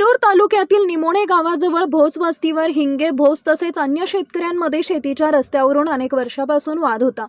शिरूर तालुक्यातील निमोणे गावाजवळ भोस वस्तीवर हिंगे भोस तसेच अन्य शेतकऱ्यांमध्ये शेतीच्या रस्त्यावरून अनेक वर्षापासून वाद होता.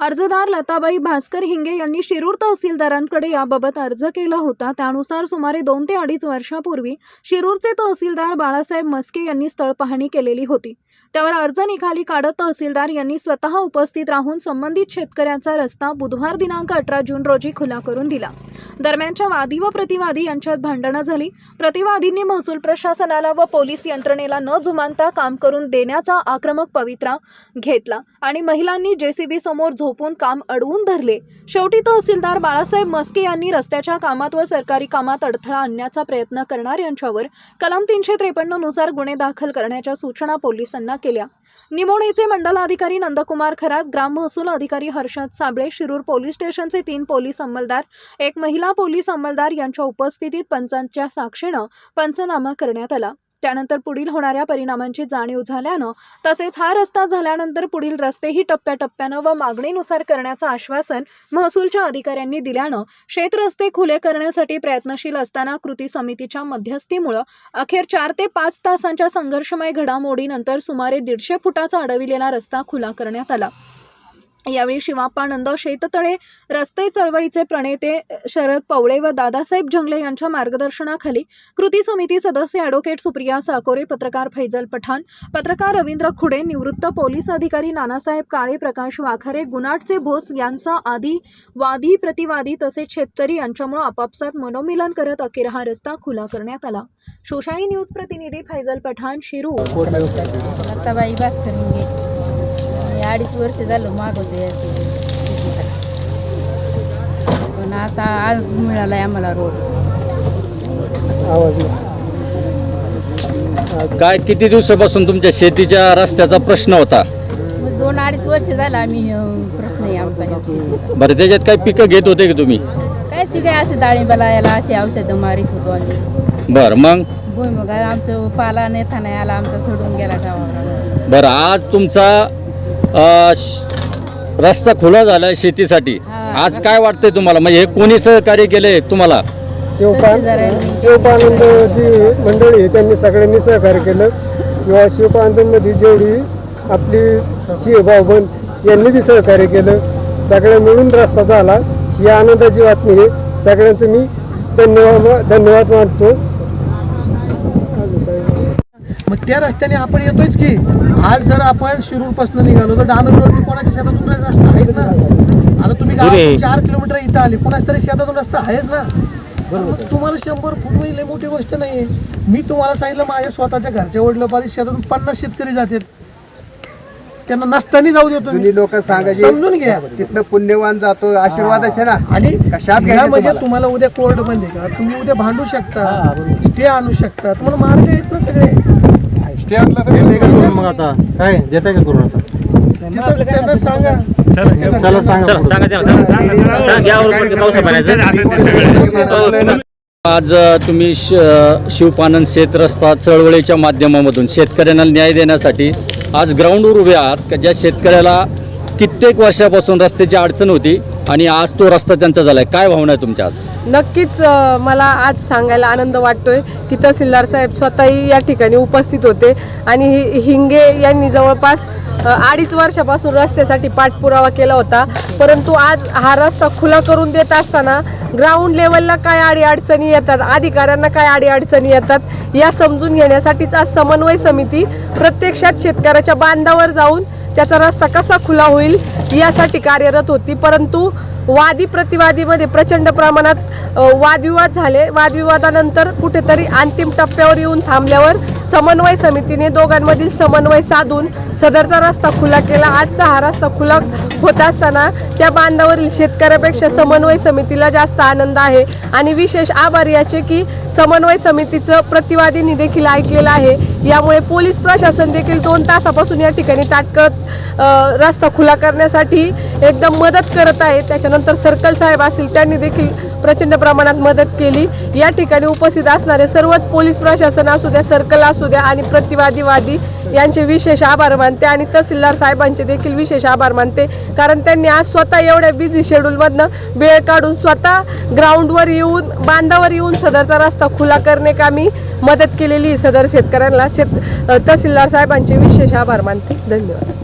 अर्जदार लताबाई भास्कर हिंगे यांनी शिरूर तहसीलदारांकडे याबाबत अर्ज केला होता. त्यानुसार सुमारे दोन ते अडीच वर्षापूर्वी शिरूरचे तहसीलदार बाळासाहेब मस्के यांनी स्थळ पाहणी केलेली होती. त्यावर अर्ज निकाली काढत तहसीलदार यांनी स्वतः उपस्थित राहून संबंधित शेतकऱ्यांचा रस्ता बुधवार दिनांक अठरा जून रोजी खुला करून दिला. दरम्यानच्या वादी व प्रतिवादी यांच्यात भांडणं झाली. प्रतिवादींनी महसूल प्रशासनाला व पोलीस यंत्रणेला न जुमानता काम करून देण्याचा आक्रमक पवित्रा घेतला. आणि महिलांनी जेसीबी समोर झोपून काम अडवून धरले. शेवटी तहसीलदार बाळासाहेब मस्के यांनी रस्त्याच्या कामात व सरकारी कामात अडथळा आणण्याचा प्रयत्न करणाऱ्यांच्यावर कलम तीनशे त्रेपन्ननुसार गुन्हे दाखल करण्याच्या सूचना पोलिसांना केल्या. निमोणीचे मंडलाधिकारी नंदकुमार खरात ग्राम महसूल अधिकारी हर्षद साबळे शिरूर पोलीस स्टेशनचे तीन पोलीस अंमलदार एक महिला पोलीस अंमलदार यांच्या उपस्थितीत पंचांच्या साक्षीनं पंचनामा करण्यात आला. त्यानंतर पुढील होणाऱ्या परिणामांची जाणीव झाल्यानं तसेच हा रस्ता झाल्यानंतर पुढील रस्तेही टप्प्याटप्प्यानं व मागणीनुसार करण्याचं आश्वासन महसूलच्या अधिकाऱ्यांनी दिल्यानं शेतरस्ते खुले करण्यासाठी प्रयत्नशील असताना कृती समितीच्या मध्यस्थीमुळं अखेर चार ते पाच तासांच्या संघर्षमय घडामोडीनंतर सुमारे दीडशे फुटाचा अडविलेला रस्ता खुला करण्यात आला. यावेळी शिवापानंद शेततळे रस्ते चळवळीचे प्रणेते शरद पवळे व दादासाहेब जंगले यांच्या मार्गदर्शनाखाली कृती समिती सदस्य ॲडव्होकेट सुप्रिया साकोरे पत्रकार फैजल पठाण पत्रकार रवींद्र खुडे निवृत्त पोलीस अधिकारी नानासाहेब काळे प्रकाश वाखारे गुनाटचे भोस यांचा आदी वादी प्रतिवादी तसेच शेतकरी यांच्यामुळे आपापसात मनोमिलन करत अखेर हा रस्ता खुला करण्यात आला. शोशाई न्यूज प्रतिनिधी फैजल पठाण शिरूर. अडीच वर्ष झालं मागवते. पण आता आज मिळाला आम्हाला रोड. काय किती दिवसापासून तुमच्या शेतीच्या रस्त्याचा प्रश्न होता? मग दोन अडीच वर्ष झालं आम्ही अं, प्रश्न आहे आमचा. बरं त्याच्यात काय पिकं घेत होते की तुम्ही? कायची काय असे डाळिंबाला याला असे औषधं मारित होतो आम्ही. बरं मग? भुईमुग आमचं पाला नेता नाही आला आमचा सोडून गेला गावाला बरं आज तुमचा रस्ता खुला झाला शेतीसाठी. हा. आज काय वाटतंय तुम्हाला? म्हणजे हे कोणी सहकार्य केले तुम्हाला? शिवपान. शिवपानंद जी मंडळी आहे त्यांनी सगळ्यांनी सहकार्य केलं. किंवा शिवपानंदमध्ये जेवढी आपली जी भाऊबंद यांनी बी सहकार्य केलं. सगळ्या मिळून रस्ता झाला. ही आनंदाची बातमी आहे. सगळ्यांचं मी धन्यवाद धन्यवाद मानतो. मग त्या रस्त्याने आपण येतोच की. आज जर आपण शिरूरपासून निघालो तर डांबर रोड कोणाच्या शेतातून रस्ता आहेत ना? आता तुम्ही गावातून चार किलोमीटर इथं आले कोणाच तरी शेतातून रस्ता आहेच ना? मग तुम्हाला शंभर फूट म्हणजे लई मोठी गोष्ट नाही मी तुम्हाला सांगितलं माझ्या स्वतःच्या घरच्या वडलं पाहिजे शेतातून पन्नास शेतकरी जातात. त्यांना नसताना जाऊ देतो लोक सांगायचे समजून घ्या. तिथनं पुण्यवान जातो आशीर्वाद आहे ना? आणि कशात घ्यायचं म्हणजे तुम्हाला? उद्या कोर्ट बंद आहे का? तुम्ही उद्या भांडू शकता स्टे आणू शकता. तुम्हाला मार्ग आहेत ना सगळे. मग आता? काय? देताय का करून आता? तिथं त्यांना सांगा. चला सांगा आज अ, तुम्ही श शिवपानंद शेत रस्ता चळवळीच्या माध्यमामधून शेतकऱ्यांना न्याय देण्यासाठी आज ग्राउंडवर उभे आहात. का ज्या शेतकऱ्याला कित्येक वर्षापासून रस्त्याची अडचण होती आणि आज तो रस्ता त्यांचा झालाय. काय भावना आहे तुमच्या आज? नक्कीच अ, मला आज सांगायला आनंद वाटतोय की तहसीलदार साहेब स्वतःही या ठिकाणी उपस्थित होते आणि हि- हिंगे यांनी जवळपास अ, अडीच वर्षापासून रस्त्यासाठी पाठपुरावा केला होता. परंतु आज हा रस्ता खुला करून देत असताना ग्राउंड लेवलला काय अडीअडचणी येतात अधिकाऱ्यांना काय अडीअडचणी येतात या समजून घेण्यासाठीच आज समन्वय समिती प्रत्यक्षात शेतकऱ्याच्या बांधावर जाऊन त्याचा रस्ता कसा खुला होईल यासाठी कार्यरत होती. परंतु वादी प्रतिवादीमध्ये प्रचंड प्रमाणात वादविवाद झाले. वादविवादानंतर कुठेतरी अंतिम टप्प्यावर येऊन थांबल्यावर समन्वय समितीने दोघांमधील समन्वय साधून सदरचा रस्ता खुला केला. आजचा हा रस्ता खुला होत असताना त्या बांधावरील शेतकऱ्यापेक्षा समन्वय समितीला जास्त आनंद आहे. आणि विशेष आभार याचे की समन्वय समितीचं प्रतिवादींनी देखील ऐकलेलं आहे. यामुळे पोलीस प्रशासन देखील दोन तासापासून या ठिकाणी ताटकळत रस्ता खुला करण्यासाठी एकदम मदत करत आहे. त्याच्यानंतर सर्कल साहेब असतील त्यांनी देखील प्रचंड प्रमाणात मदत केली. या ठिकाणी उपस्थित असणारे सर्वच पोलीस प्रशासन असू द्या सर्कल असू द्या आणि प्रतिवादीवादी यांचे विशेष आभार मानते आणि तहसीलदार साहेबांचे देखील विशेष आभार मानते. कारण त्यांनी आज स्वतः एवढ्या बिझी शेड्यूलमधनं वेळ काढून स्वतः ग्राउंडवर येऊन बांधावर येऊन सदरचा रस्ता खुला करणे कामी मदत केलेली आहे सदर शेतकऱ्यांना शेत तहसीलदार साहेबांचे विशेष आभार मानते. धन्यवाद.